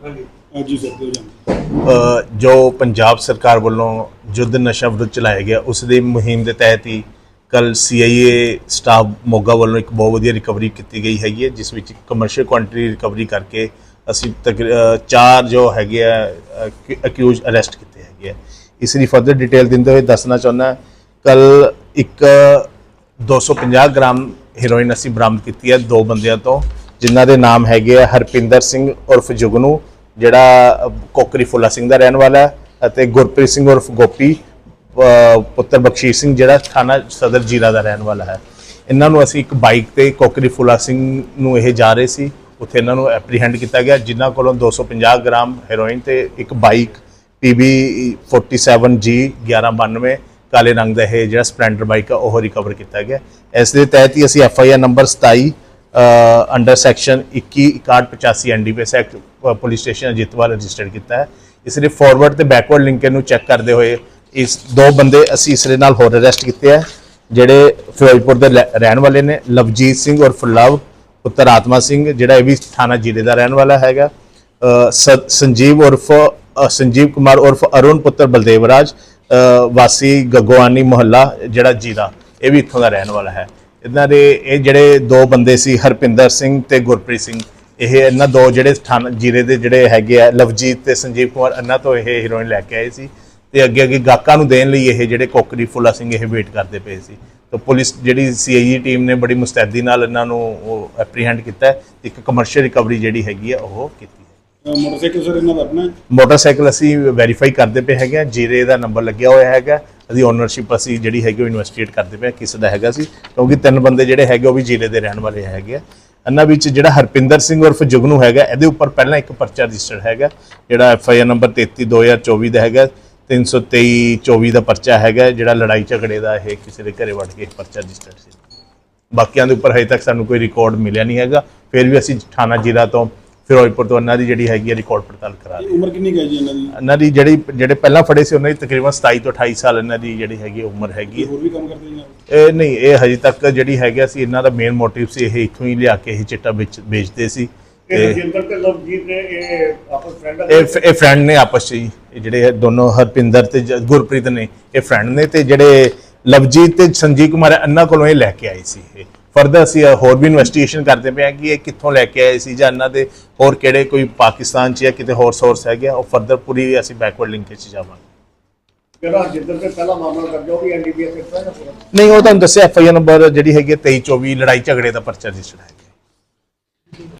ਅ, ਜੀ ਸਰ ਦਿਓ ਜੋ ਪੰਜਾਬ ਸਰਕਾਰ ਵੱਲੋਂ ਯੁੱਧ ਨਸ਼ਾ ਵਿਰੁੱਧ ਚਲਾਇਆ ਗਿਆ ਉਸ ਦੀ ਮੁਹਿੰਮ ਦੇ ਤਹਿਤ ਹੀ ਕੱਲ ਸੀਆਈਏ ਸਟਾਫ ਮੋਗਾ ਵੱਲੋਂ ਇੱਕ ਬਹੁਤ ਵਧੀਆ ਰਿਕਵਰੀ ਕੀਤੀ ਗਈ ਹੈਗੀ ਹੈ ਜਿਸ ਵਿੱਚ ਕਮਰਸ਼ੀਅਲ ਕੁਆਂਟੀਟੀ ਰਿਕਵਰੀ ਕਰਕੇ ਅਸੀਂ ਤਕ- ਚਾਰ ਜੋ ਹੈਗੇ ਆ ਅਕਿਊਜ਼ ਅਰੈਸਟ ਕੀਤੇ ਹੈਗੇ ਆ। ਇਸ ਦੀ ਫਰਦਰ ਡਿਟੇਲ ਦਿੰਦੇ ਹੋਏ ਦੱਸਣਾ ਚਾਹੁੰਦਾ ਕੱਲ ਇੱਕ 250 ਗ੍ਰਾਮ ਹੀਰੋਇਨ ਅਸੀਂ ਬਰਾਮਦ ਕੀਤੀ ਹੈ ਦੋ ਬੰਦਿਆਂ ਤੋਂ ਜਿਨ੍ਹਾਂ ਦੇ ਨਾਮ ਹੈਗੇ ਆ ਹਰਪਿੰਦਰ ਸਿੰਘ ਉਰਫ ਜੁਗਨੂ ਜਿਹੜਾ ਕੋਕਰੀ ਫੁੱਲਾ ਸਿੰਘ ਦਾ ਰਹਿਣ ਵਾਲਾ ਹੈ ਅਤੇ ਗੁਰਪ੍ਰੀਤ ਸਿੰਘ ਉਰਫ ਗੋਪੀ ਪੁੱਤਰ ਬਖਸ਼ੀਸ਼ ਸਿੰਘ ਜਿਹੜਾ ਥਾਣਾ ਸਦਰ ਜੀਰਾ ਦਾ ਰਹਿਣ ਵਾਲਾ ਹੈ। ਇਹਨਾਂ ਨੂੰ ਅਸੀਂ ਇੱਕ ਬਾਈਕ ਤੇ ਕੋਕਰੀ ਫੁੱਲਾ ਸਿੰਘ ਨੂੰ ਇਹ ਜਾ ਰਹੇ ਸੀ। ਉੱਥੇ ਇਹਨਾਂ ਨੂੰ ਐਪਰੀਹੈਂਡ ਕੀਤਾ ਗਿਆ, ਜਿਨ੍ਹਾਂ ਕੋਲੋਂ 250 ਗ੍ਰਾਮ ਹੈਰੋਇਨ ਤੇ ਇੱਕ ਬਾਈਕ PB 47G 1192 ਕਾਲੇ ਰੰਗ ਦਾ ਇਹ ਜਿਹੜਾ ਸਪਲੈਂਡਰ ਬਾਈਕ ਆ ਉਹ ਰਿਕਵਰ ਕੀਤਾ ਗਿਆ। ਇਸ ਦੇ ਤਹਿਤ ਹੀ ਅਸੀਂ F I R number 27 under section 21 6185 NDPS act police station Ajitwal registered ਕੀਤਾ ਹੈ। ਇਸ ਲਈ ਫਾਰਵਰਡ ਤੇ ਬੈਕਵਰਡ ਲਿੰਕੇਜ ਨੂੰ ਚੈੱਕ ਕਰਦੇ ਹੋਏ ਇਸ ਦੋ ਬੰਦੇ ਅਸੀਂ ਇਸ ਦੇ ਨਾਲ ਹੋਰ ਅਰੈਸਟ ਕੀਤੇ ਆ ਜਿਹੜੇ ਫਿਰੋਜ਼ਪੁਰ ਦੇ ਲੈ- ਰਹਿਣ ਵਾਲੇ ਨੇ, ਲਵਜੀਤ ਸਿੰਘ ਉਰਫ ਲਵ ਪੁੱਤਰ ਆਤਮਾ ਸਿੰਘ, ਜਿਹੜਾ ਇਹ ਵੀ ਥਾਣਾ ਜ਼ਿਲ੍ਹੇ ਦਾ ਰਹਿਣ ਵਾਲਾ ਹੈਗਾ। ਸ- ਸੰਜੀਵ ਉਰਫ ਸੰਜੀਵ ਕੁਮਾਰ ਉਰਫ ਅਰੁਣ ਪੁੱਤਰ ਬਲਦੇਵ ਰਾਜ ਵਾਸੀ ਗਗਵਾਨੀ ਮੁਹੱਲਾ, ਜਿਹੜਾ ਜੀਰਾ ਇਹ ਵੀ ਇੱਥੋਂ ਦਾ ਰਹਿਣ ਵਾਲਾ ਹੈ। ਇਹਨਾਂ ਦੇ ਇਹ ਜਿਹੜੇ ਦੋ ਬੰਦੇ ਸੀ ਹਰਪਿੰਦਰ ਸਿੰਘ ਤੇ ਗੁਰਪ੍ਰੀਤ ਸਿੰਘ ਇਹ ਇਹਨਾਂ ਦੋ ਜਿਹੜੇ ਥਾਣਾ ਜੀਰੇ ਦੇ ਜਿਹੜੇ ਹੈਗੇ ਆ ਲਵਜੀਤ ਤੇ ਸੰਜੀਵ ਕੁਮਾਰ ਇਹਨਾਂ ਤੋਂ ਇਹ ਹੀਰੋਇਨ ਲੈ ਕੇ ਆਏ ਸੀ ਤੇ ਅੱਗੇ ਅੱਗੇ ਗਾਹਕਾਂ ਨੂੰ ਦੇਣ ਲਈ ਇਹ ਜਿਹੜੇ ਕੋਕਰੀ ਫੁੱਲਾ ਸਿੰਘ ਇਹ ਵੇਟ ਕਰਦੇ ਪਏ ਸੀ ਤਾਂ ਪੁਲਿਸ ਜਿਹੜੀ ਸੀਆਈਈ ਟੀਮ ਨੇ ਬੜੀ ਮੁਸਤੈਦੀ ਨਾਲ ਇਹਨਾਂ ਨੂੰ ਉਹ ਐਪਰੀਹੈਂਡ ਕੀਤਾ। ਇੱਕ ਕਮਰਸ਼ੀਅਲ ਰਿਕਵਰੀ ਜਿਹੜੀ ਹੈਗੀ ਆ ਉਹ ਕੀਤੀ ਮੋਟਰਸਾਈਕਲ ਸਰ ਇਹਨਾਂ ਦਾ ਆਪਣਾ? ਮੋਟਰਸਾਈਕਲ ਅਸੀਂ ਵੈਰੀਫਾਈ ਕਰਦੇ ਪਏ ਹੈਗੇ ਆ ਜੀਰੇ ਦਾ ਨੰਬਰ ਲੱਗਿਆ ਹੋਇਆ ਹੈਗਾ ਇਹਦੀ ਓਨਰਸ਼ਿਪ ਅਸੀਂ ਜਿਹੜੀ ਹੈਗੀ ਉਹ ਇਨਵੈਸਟੀਗੇਟ ਕਰਦੇ ਪਏ ਹਾਂ ਕਿਸ ਦਾ ਹੈਗਾ ਸੀ, ਕਿਉਂਕਿ ਤਿੰਨ ਬੰਦੇ ਜਿਹੜੇ ਹੈਗੇ ਉਹ ਵੀ ਜ਼ਿਲ੍ਹੇ ਦੇ ਰਹਿਣ ਵਾਲੇ ਹੈਗੇ ਆ। ਇਹਨਾਂ ਵਿੱਚ ਜਿਹੜਾ ਹਰਪਿੰਦਰ ਸਿੰਘ ਉਰਫ ਜੁਗਨੂ ਹੈਗਾ, ਇਹਦੇ ਉੱਪਰ ਪਹਿਲਾਂ ਇੱਕ ਪਰਚਾ ਰਜਿਸਟਰਡ ਹੈਗਾ, ਜਿਹੜਾ ਐਫ ਆਈ ਆਰ ਨੰਬਰ 33 2024 ਦਾ ਹੈਗਾ 323 24 ਦਾ ਪਰਚਾ ਹੈਗਾ, ਜਿਹੜਾ ਲੜਾਈ ਝਗੜੇ ਦਾ ਇਹ ਕਿਸੇ ਦੇ ਘਰੇ ਵੜ ਕੇ ਪਰਚਾ ਰਜਿਸਟਰਡ ਸੀ। ਬਾਕੀਆਂ ਦੇ ਉੱਪਰ ਹਜੇ ਤੱਕ ਸਾਨੂੰ ਕੋਈ ਰਿਕਾਰਡ ਮਿਲਿਆ ਨਹੀਂ ਹੈਗਾ, ਫਿਰ ਵੀ ਅਸੀਂ ਥਾਣਾ ਜ਼ਿਲ੍ਹਾ ਤੋਂ ਫਿਰੋਜ਼ਪੁਰ ਤੋਂ ਇਹਨਾਂ ਦੀ ਜਿਹੜੀ ਹੈਗੀ ਹੈ ਰਿਕਾਰਡ ਪੜਤਾਲ ਕਰਾ ਰਹੇ। ਹਾਂ। ਉਮਰ ਕਿੰਨੀ ਹੈ ਜੀ ਇਹਨਾਂ ਦੀ? ਇਹਨਾਂ ਦੀ ਜਿਹੜੀ ਜਿਹੜੇ ਪਹਿਲਾਂ ਫੜੇ ਸੀ ਉਹਨਾਂ ਦੀ ਤਕਰੀਬਨ 27 ਤੋਂ 28 ਸਾਲ ਇਹਨਾਂ ਦੀ ਜਿਹੜੀ ਹੈਗੀ ਉਮਰ ਹੈਗੀ ਹੈ ਹੋਰ ਵੀ ਕੰਮ ਕਰਦੇ ਨੇ? ਇਹ ਨਹੀਂ ਇਹ ਹਜੇ ਤੱਕ ਜਿਹੜੀ ਹੈਗਾ ਸੀ ਇਹਨਾਂ ਦਾ ਮੇਨ ਮੋਟਿਵ ਸੀ ਇਹ ਇੱਥੋਂ ਹੀ ਲਿਆ ਕੇ ਇਹ ਚਿੱਟਾ ਵੇਚ ਵੇਚਦੇ ਸੀ। ਇਹ ਤੇ ਰਜਿੰਦਰ ਤੇ ਲਵਜੀਤ ਨੇ ਇਹ ਆਪਸ ਫਰੈਂਡ ਇਹ ਫਰੈਂਡ ਨੇ ਆਪਸ 'ਚ ਹੀ ਇਹ ਜਿਹੜੇ ਦੋਨੋਂ ਹਰਪਿੰਦਰ ਤੇ ਜ- ਗੁਰਪ੍ਰੀਤ ਨੇ ਇਹ ਫਰੈਂਡ ਨੇ ਤੇ ਜਿਹੜੇ ਲਵਜੀਤ ਤੇ ਸੰਜੀਵ ਕੁਮਾਰ ਹੈ, ਇਹਨਾਂ ਕੋਲੋਂ ਇਹ ਲੈ ਕੇ ਆਏ ਸੀ ਇਹ। ਫਰਦਰ ਅਸੀਂ ਹੋਰ ਵੀ ਇਨਵੈਸਟੀਗੇਸ਼ਨ ਕਰਦੇ ਪਏ ਹਾਂ ਕਿ ਇਹ ਕਿੱਥੋਂ ਲੈ ਕੇ ਆਏ ਸੀ ਜਾਂ ਇਹਨਾਂ ਦੇ ਹੋਰ ਕਿਹੜੇ ਕੋਈ ਪਾਕਿਸਤਾਨ 'ਚ ਜਾਂ ਕਿਤੇ ਹੋਰ ਸੋਰਸ ਹੈਗੇ ਆ, ਉਹ ਫਰਦਰ ਪੂਰੀ ਅਸੀਂ ਬੈਕਵਰਡ ਲਿੰਕੇਜ 'ਚ ਜਾਵਾਂਗੇ। ਜਿਹੜਾ ਰਜਿੰਦਰ ਤੇ ਪਹਿਲਾ ਮਾਮਲਾ ਦਰਜ ਹੋ ਵੀ ਐਨਡੀਪੀਐਸ ਦਾ ਨਹੀਂ ਉਹ ਤੁਹਾਨੂੰ ਦੱਸਿਆ ਐਫ ਆਈ ਆਰ ਨੰਬਰ ਜਿਹੜੀ ਹੈਗੀ ਹੈ 23 24 ਲੜਾਈ ਝਗੜੇ ਦਾ ਪਰਚਾ ਰਜਿਸਟਰਡ ਹੈ।